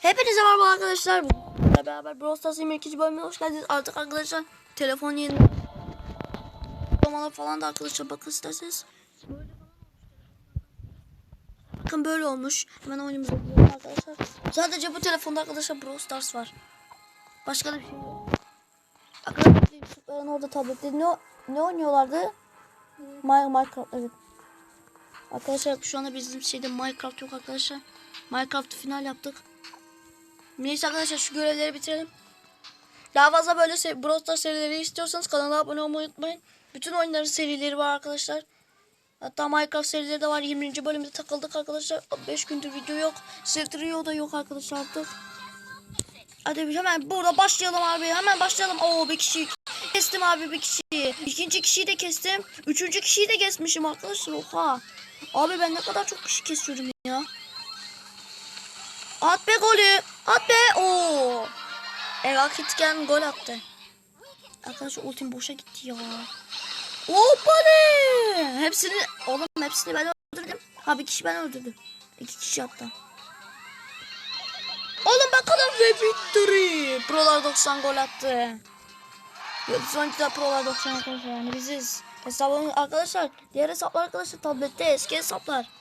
Hepinize merhaba arkadaşlar. Bugünle beraber Brawl Stars 22. bölümüne hoş geldiniz. Artık arkadaşlar telefon yeni uygulamalar falan da arkadaşlar bakın isterseniz. Bakın böyle olmuş. Hemen oyunumuza arkadaşlar. Sadece bu telefonda arkadaşlar Brawl Stars var. Başka da bir şey yok. Arkadaşlar Yusufların orada tablette ne, ne oynuyorlardı? Minecraft evet. Arkadaşlar şu anda bizim şeyde Minecraft yok arkadaşlar. Minecraft final yaptık. Neyse arkadaşlar şu görevleri bitirelim. Daha fazla böyle se Brawl Stars serileri istiyorsanız kanala abone olmayı unutmayın. Bütün oyunların serileri var arkadaşlar. Hatta Minecraft serileri de var. 20. bölümde takıldık arkadaşlar. 5 gündür video yok. Siltrio da yok arkadaşlar artık. Hadi bir hemen burada başlayalım abi. Hemen başlayalım. Oo bir kişi kestim abi bir kişiyi. İkinci kişiyi de kestim. Üçüncü kişiyi de kesmişim arkadaşlar. Oha. Abi ben ne kadar çok kişi kesiyorum ya. At be golü. At be. Oo. Evak Hitken gol attı. Arkadaşlar ultim boşa gitti ya. Hoppa ne? Hepsini oğlum hepsini ben öldürdüm. Ha bir kişi ben öldürdüm. İki kişi hatta. Oğlum bakalım ve victory. Prolar 90 gol attı. Yıldız oyuncuda Prolar 90 arkadaşlar yani biziz. Hesabımız arkadaşlar diğer hesaplar arkadaşlar tablette eski hesaplar.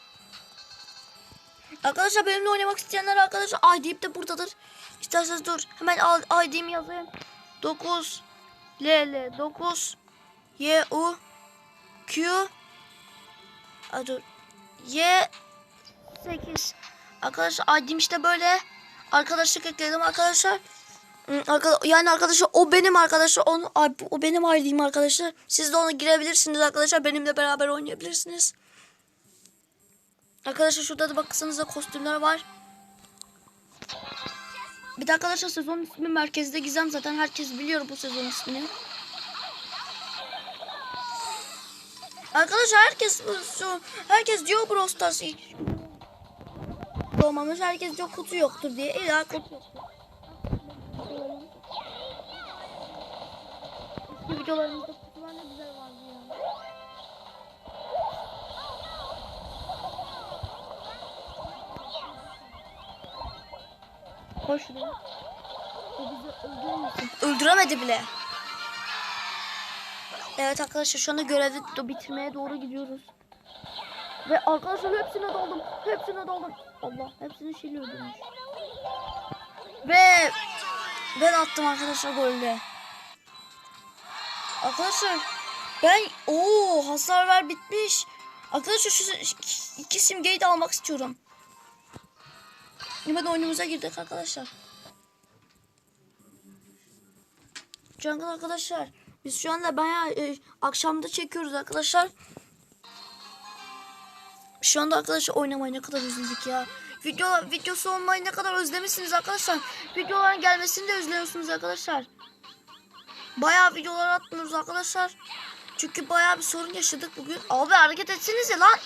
Arkadaşlar benimle oynamak isteyenler arkadaşlar ID'm de buradadır. İsterseniz dur hemen ID'mi yazayım. 9 LL 9 Y U Q Aa, dur Y 8 Arkadaşlar ID'm işte böyle. Arkadaşlık ekledim arkadaşlar. Arka- Yani arkadaşlar o benim arkadaşlar. Onu, o benim ID'm arkadaşlar. Siz de ona girebilirsiniz arkadaşlar. Benimle beraber oynayabilirsiniz. Arkadaşlar şurada da baksanıza kostümler var. Bir de arkadaşlar sezon ismi Merkezde Gizem zaten herkes biliyor bu sezon ismini. Arkadaşlar herkes şu herkes diyor Brawl Stars olmamış herkes diyor kutu yoktur diye illa kutu yoktur. Videolarımızda kutular ne güzel vardı Koş şuraya. Öldüremedi bile. Evet arkadaşlar şu anda görevi do- bitirmeye doğru gidiyoruz. Ve arkadaşlar hepsine doldum. Hepsine doldum. Allah hepsini şeyle öldürmüş. Ve ben attım arkadaşlar golde. Arkadaşlar ben o hasar ver bitmiş. Arkadaşlar şu iki simgeyi de almak istiyorum. Hemen oyunumuza girdik arkadaşlar. Jungle arkadaşlar. Biz şu anda bayağı e, akşamda çekiyoruz arkadaşlar. Şu anda arkadaşlar oynamayı ne kadar özledik ya. Video videosu olmayı ne kadar özlemişsiniz arkadaşlar. Videoların gelmesini de özlüyorsunuz arkadaşlar. Bayağı videolar atmıyoruz arkadaşlar. Çünkü bayağı bir sorun yaşadık bugün. Abi hareket etsenize lan.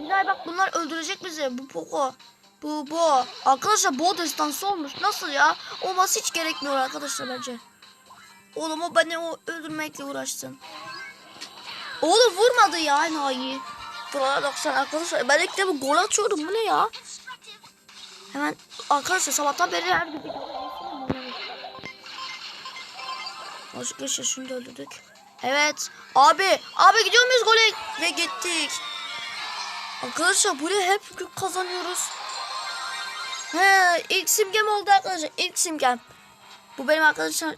İlay bak bunlar öldürecek bizi. Bu Poco. Bu bu. Arkadaşlar bu destansı olmuş. Nasıl ya? Olması hiç gerekmiyor arkadaşlar bence. Oğlum o beni o öldürmekle uğraşsın. Oğlum vurmadı ya enayi. Buralar 90 arkadaşlar. Ben ilk de bu gol atıyorum. Bu ne ya? Hemen arkadaşlar sabahtan beri her gün bir Arkadaşlar şunu da öldürdük. Evet. Abi. Abi gidiyor muyuz gole? Ve gittik. Arkadaşlar buraya hep gün kazanıyoruz. He, ilk simgem oldu arkadaşlar. İlk simgem. Bu benim arkadaşlar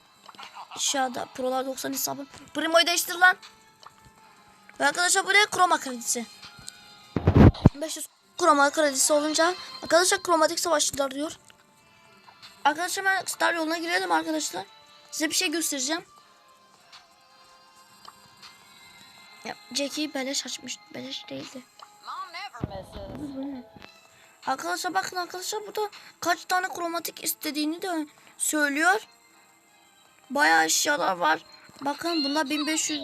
aşağıda Prolar 90 hesabım. Primo'yu değiştir lan. Ve arkadaşlar buraya kroma kredisi. 500 kroma kredisi olunca arkadaşlar kromatik savaşçılar diyor. Arkadaşlar ben star yoluna girelim arkadaşlar. Size bir şey göstereceğim. Ya Jackie beleş açmış. Beleş değildi. Arkadaşlar bakın arkadaşlar burada kaç tane kromatik istediğini de söylüyor. Bayağı eşyalar var. Bakın bunda 1500.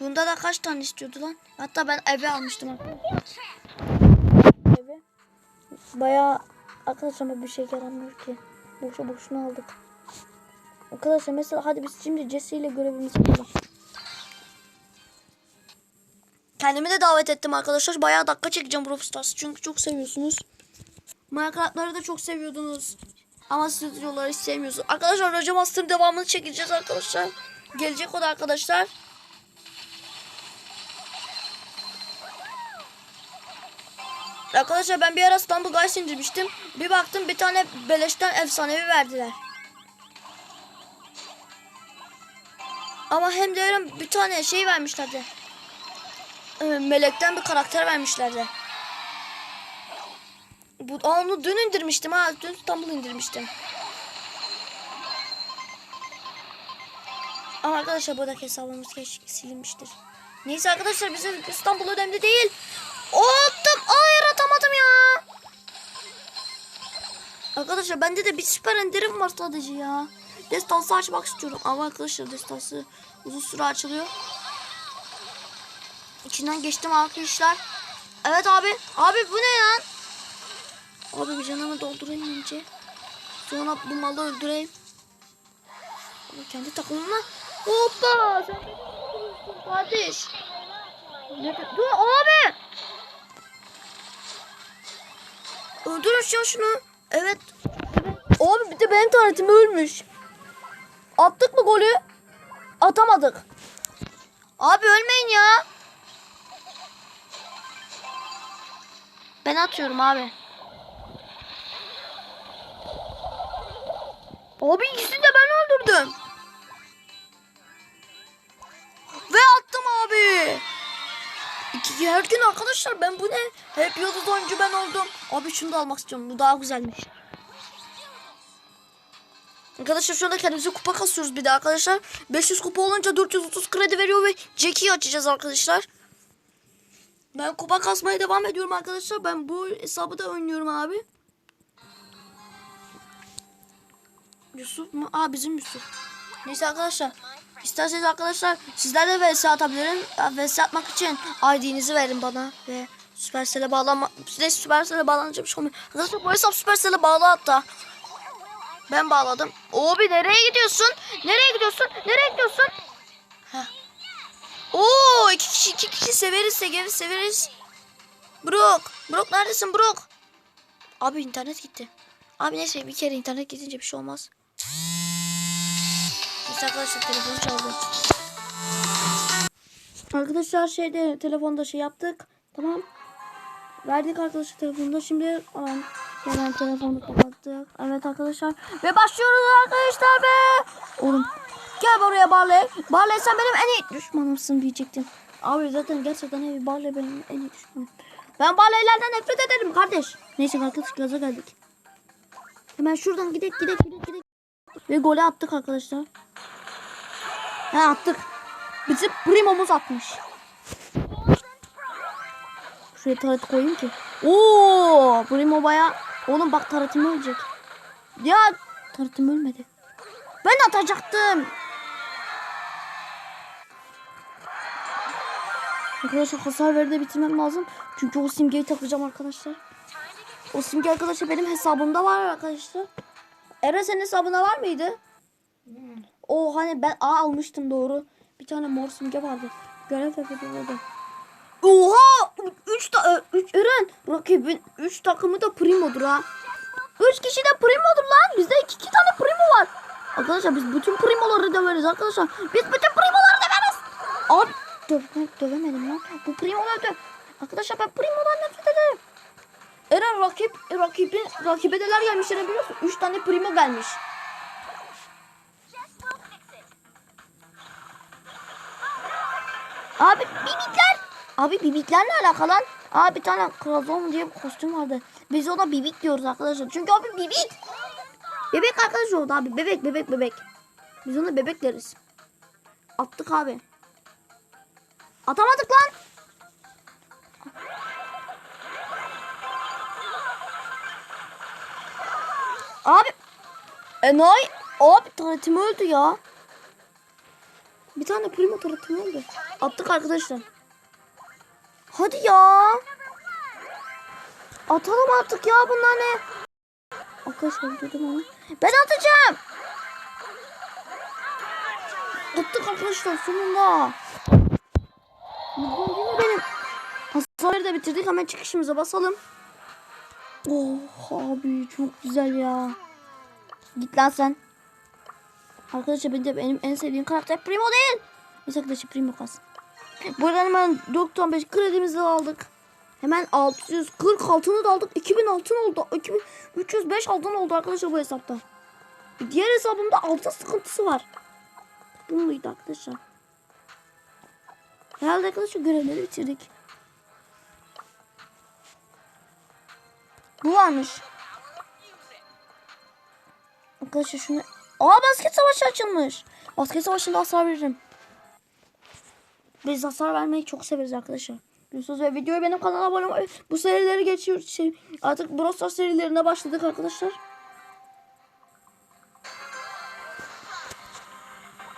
Bunda da kaç tane istiyordu lan? Hatta ben eve almıştım arkadaşlar. Eve. Bayağı arkadaşlar bir şey yaramıyor ki. Boşu boşuna aldık. Arkadaşlar mesela hadi biz şimdi Jesse ile görevimizi yapalım. Kendimi de davet ettim arkadaşlar. Bayağı dakika çekeceğim Brawl Stars'ı çünkü çok seviyorsunuz. Minecraft'ları da çok seviyordunuz. Ama hiç sevmiyorsunuz. Arkadaşlar Roger Master'ın devamını çekeceğiz arkadaşlar. Gelecek o da arkadaşlar. Arkadaşlar ben bir ara İstanbul Guys indirmiştim. Bir baktım bir tane beleşten efsanevi verdiler. Ama hem de bir tane şey vermişlerdi. Ee, Melekten bir karakter vermişlerdi. Bu, onu dün indirmiştim ha. Dün İstanbul indirmiştim. Ama arkadaşlar buradaki hesabımız keş silinmiştir. Neyse arkadaşlar bizim İstanbul önemli değil. O attım. Hayır atamadım ya. Arkadaşlar bende de bir süper indirim var sadece ya. Destansı açmak istiyorum. Ama arkadaşlar destansı uzun süre açılıyor. İçinden geçtim arkadaşlar. Evet abi. Abi bu ne lan? Abi bir canımı doldurayım önce. Sonra bu malı öldüreyim. Ama kendi takımıma. Hoppa! Sen. Ne, dur abi! Öldürün şu şunu. Evet. Abi bir de benim tanetim ölmüş. Attık mı golü? Atamadık. Abi ölmeyin ya. Ben atıyorum abi. Abi ikisini de ben öldürdüm. Ve attım abi. İki her gün arkadaşlar ben bu ne? Hep yıldız oyuncu ben oldum. Abi şunu da almak istiyorum. Bu daha güzelmiş. Arkadaşlar şu anda kendimize kupa kasıyoruz bir de arkadaşlar. 500 kupa olunca 430 kredi veriyor ve Jackie'yi açacağız arkadaşlar. Ben kupa kasmaya devam ediyorum arkadaşlar. Ben bu hesabı da oynuyorum abi. Yusuf mu? Aa bizim Yusuf. Neyse arkadaşlar. İsterseniz arkadaşlar sizler de VS atabilirim. VS atmak için ID'nizi verin bana ve Supercell'e bağlanma. Size Supercell'e bağlanacağım bir şey olmuyor. Arkadaşlar bu hesap Supercell'e bağlı hatta. Ben bağladım. Abi nereye gidiyorsun? Nereye gidiyorsun? Nereye gidiyorsun? Oo iki kişi iki kişi severiz severiz severiz. Brook. Brook neredesin Brook? Abi internet gitti. Abi neyse bir kere internet gidince bir şey olmaz. Neyse arkadaşlar telefonu çaldı. Arkadaşlar şeyde telefonda şey yaptık. Tamam. Verdik arkadaşlar telefonda. Şimdi aman, hemen telefonu kapattık. Evet arkadaşlar. Ve başlıyoruz arkadaşlar be. Oğlum gel buraya Barley. Barley sen benim en iyi düşmanımsın diyecektim. Abi zaten gerçekten evi Barley benim en iyi düşmanım. Ben Barley'lerden nefret ederim kardeş. Neyse arkadaşlar gaza geldik. Hemen şuradan gidek gidek gidek gidek. Ve golü attık arkadaşlar. Ha attık. Bizim Primo'muz atmış. Şuraya taret koyayım ki. Oo, Primo baya. Oğlum bak taretim ölecek. Ya taretim ölmedi. Ben atacaktım. Arkadaşlar hasar veri de bitirmem lazım. Çünkü o simgeyi takacağım arkadaşlar. O simge arkadaşlar benim hesabımda var arkadaşlar. Eren senin hesabında var mıydı? O hani ben A almıştım doğru. Bir tane mor simge vardı. Görev yapıyordum Oha! 3 ta 3 Eren rakibin 3 takımı da primodur ha. 3 kişi de primodur lan. Bizde 2 2 tane primo var. Arkadaşlar biz bütün primoları döveriz arkadaşlar. Biz bütün primoları döveriz. Abi döv dövemedim lan. Bu primoları döv. Arkadaşlar ben primodan nefret ederim. Eren rakip rakibin rakibe neler gelmiş Eren biliyorsun? 3 tane primo gelmiş. Abi bibikler. Abi bibikler ne alaka lan? Abi bir tane Krazon diye bir kostüm vardı. Biz ona bibik diyoruz arkadaşlar. Çünkü abi bibik. Bebek arkadaş oldu abi. Bebek bebek bebek. Biz ona bebek deriz. Attık abi. Atamadık lan. Abi. Enayi. Abi taretim öldü ya. Bir tane primo taretim öldü. Attık arkadaşlar. Hadi ya. Atalım artık ya bunlar ne? Arkadaşlar dedim onu. Ben atacağım. Attık arkadaşlar sonunda. Gol yine benim. Hasarı da bitirdik hemen çıkışımıza basalım. Oh abi çok güzel ya. Git lan sen. Arkadaşlar benim, benim en sevdiğim karakter Primo değil. Neyse arkadaşlar Primo kalsın. Buradan hemen 95 kredimizi aldık. Hemen 640 altını da aldık. 2000 altın oldu. 2305 altın oldu arkadaşlar bu hesapta. Diğer hesabımda altın sıkıntısı var. Bu muydu arkadaşlar? Herhalde arkadaşlar görevleri bitirdik. Bu varmış. Arkadaşlar şunu... Aa basket savaşı açılmış. Basket savaşında hasar veririm. Biz hasar vermeyi çok severiz arkadaşlar. Biliyorsunuz ve videoyu benim kanala abone olmayı bu serileri geçiyoruz. Şey, artık Brawl Stars serilerine başladık arkadaşlar.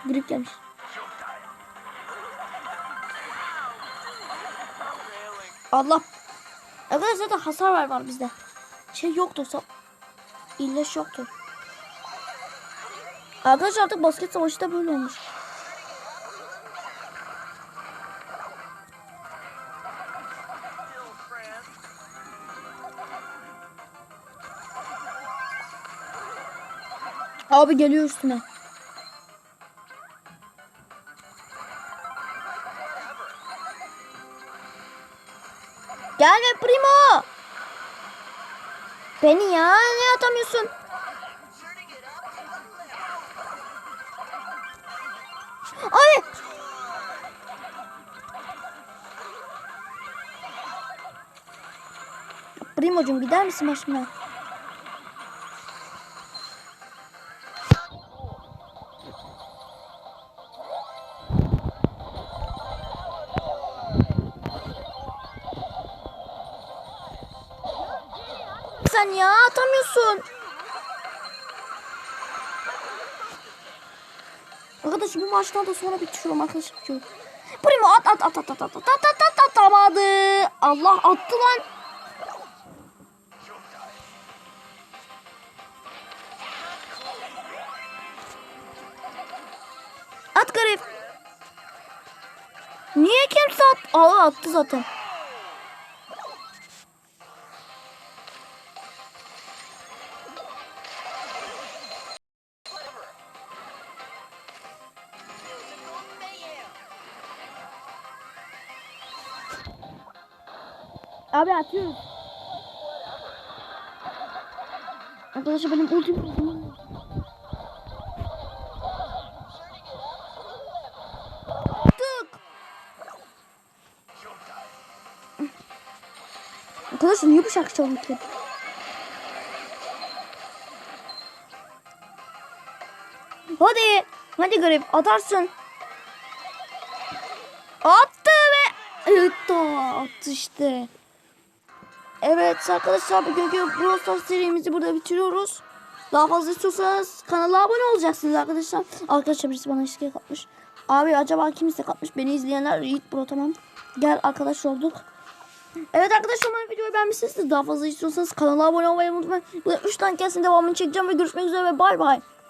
Grip gelmiş. Allah. Arkadaşlar zaten hasar ver var bizde. Şey yoktu. İllaç yoktu. Arkadaşlar artık basket savaşı da böyle olmuş. Abi geliyor üstüne. Gelme Primo. Beni ya ne atamıyorsun? Ay. Primo'cum gider misin başımdan? Sen ya atamıyorsun. Arkadaşım bu maçtan da sonra bitiriyorum arkadaşım. Primo at at at at at at at at at at atamadı. Allah attı lan. At garip. Niye kimse at? Aa attı zaten. Abi atıyoruz. Arkadaşlar benim ultim Tık. Arkadaşlar niye bu şarkı çalıyor ki? Hadi. Hadi garip atarsın. Attı ve evet attı işte. Evet arkadaşlar bugünkü Brawl Stars serimizi burada bitiriyoruz. Daha fazla istiyorsanız kanala abone olacaksınız arkadaşlar. Arkadaşlar birisi bana istek atmış. Abi acaba kim istek atmış? Beni izleyenler Yiğit Bro tamam. Gel arkadaş olduk. Evet arkadaşlar umarım videoyu beğenmişsiniz. Daha fazla istiyorsanız kanala abone olmayı unutmayın. Bu 3 tane kesin devamını çekeceğim ve görüşmek üzere ve bay bay.